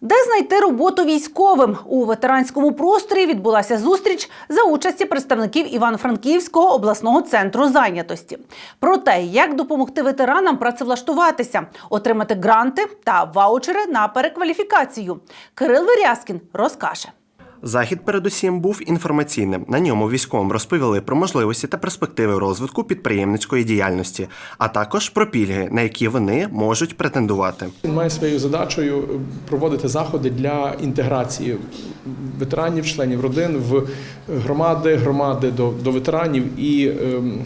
Де знайти роботу військовим у ветеранському просторі відбулася зустріч за участі представників Івано-Франківського обласного центру зайнятості. Про те, як допомогти ветеранам працевлаштуватися, отримати гранти та ваучери на перекваліфікацію. Кирил Верязкін розкаже. Захід передусім був інформаційним. На ньому військовим розповіли про можливості та перспективи розвитку підприємницької діяльності, а також про пільги, на які вони можуть претендувати. Він має своєю задачею проводити заходи для інтеграції ветеранів, членів родин в громади, громади до, до ветеранів і ем,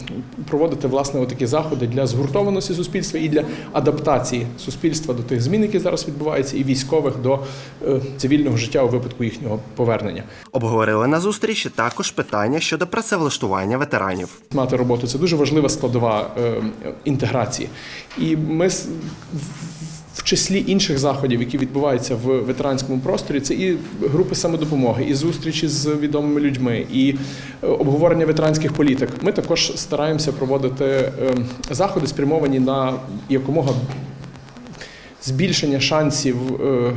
проводити власне такі заходи для згуртованості суспільства і для адаптації суспільства до тих змін, які зараз відбуваються, і військових до е, цивільного життя у випадку їхнього повернення. Обговорили на зустрічі також питання щодо працевлаштування ветеранів. Мати роботу це дуже важлива складова е, інтеграції. І ми числі інших заходів, які відбуваються в ветеранському просторі, це і групи самодопомоги, і зустрічі з відомими людьми, і е, обговорення ветеранських політик. Ми також стараємося проводити е, заходи, спрямовані на якомога збільшення шансів е,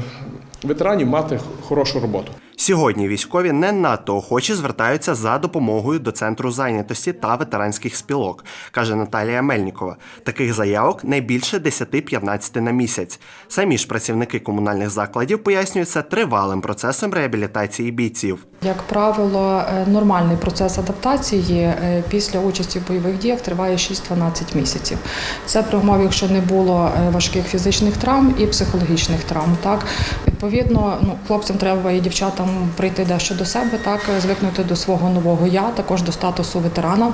ветеранів мати хорошу роботу. Сьогодні військові не надто охоче звертаються за допомогою до центру зайнятості та ветеранських спілок, каже Наталія Мельнікова. Таких заявок найбільше 10-15 на місяць. Самі ж працівники комунальних закладів пояснюють це тривалим процесом реабілітації бійців. Як правило, е, нормальний процес адаптації е, після участі в бойових діях триває 6-12 місяців. Це при умові, якщо не було е, важких фізичних травм і психологічних травм. Так відповідно, ну хлопцям треба і дівчатам прийти дещо до себе, так звикнути до свого нового я, також до статусу ветерана.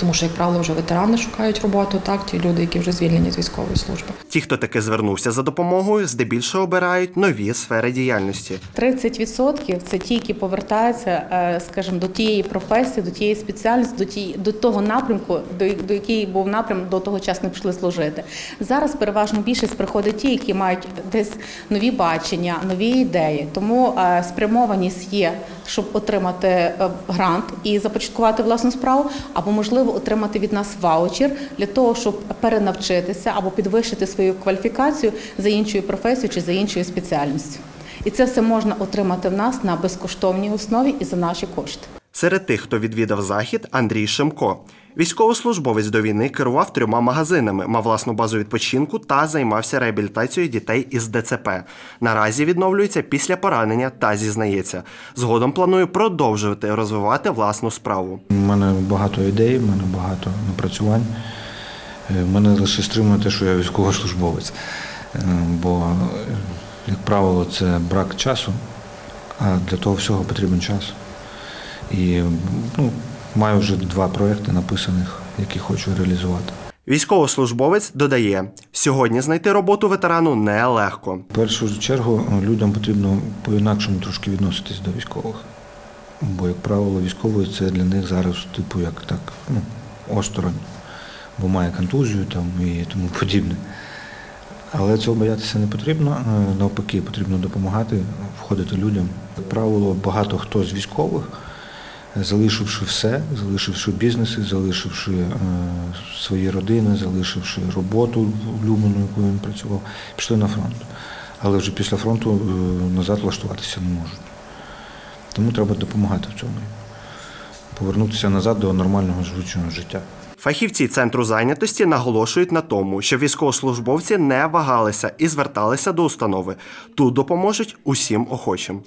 Тому що, як правило, вже ветерани шукають роботу, так ті люди, які вже звільнені з військової служби. Ті, хто таки звернувся за допомогою, здебільшого обирають нові сфери діяльності. 30% це ті, які повертаються, е, скажімо, до тієї професії, до тієї спеціальності, до тієї до того напрямку, до, до який був напрям до того часу не пішли служити. Зараз переважно більшість приходить ті, які мають десь нові бачення, нові ідеї. Тому е, спрямованість є, щоб отримати е, грант і започаткувати власну справу, або можливо отримати від нас ваучер для того, щоб перенавчитися або підвищити свою кваліфікацію за іншою професією чи за іншою спеціальністю. І це все можна отримати в нас на безкоштовній основі і за наші кошти. Серед тих, хто відвідав захід, Андрій Шимко. Військовослужбовець до війни керував трьома магазинами, мав власну базу відпочинку та займався реабілітацією дітей із ДЦП. Наразі відновлюється після поранення та зізнається. Згодом планує продовжувати розвивати власну справу. У мене багато ідей, у мене багато напрацювань. Е, Мене лише стримує те, що я військовослужбовець. Е, Бо, е, як правило, це брак часу, а для того всього потрібен час. І ну, маю вже два проекти написаних, які хочу реалізувати. Військовослужбовець додає: сьогодні знайти роботу ветерану нелегко. В першу чергу людям потрібно по-інакшому трошки відноситись до військових. Бо, як правило, військовий це для них зараз, типу, як так, ну, осторонь, бо має контузію там і тому подібне. Але цього боятися не потрібно. Е, Навпаки, потрібно допомагати, входити людям. Як правило, багато хто з військових, залишивши все, залишивши бізнеси, залишивши е, свої родини, залишивши роботу улюблену, якою він працював, пішли на фронт. Але вже після фронту е, назад влаштуватися не можуть. Тому треба допомагати в цьому. Повернутися назад до нормального живучого життя. Фахівці центру зайнятості наголошують на тому, що військовослужбовці не вагалися і зверталися до установи. Тут допоможуть усім охочим.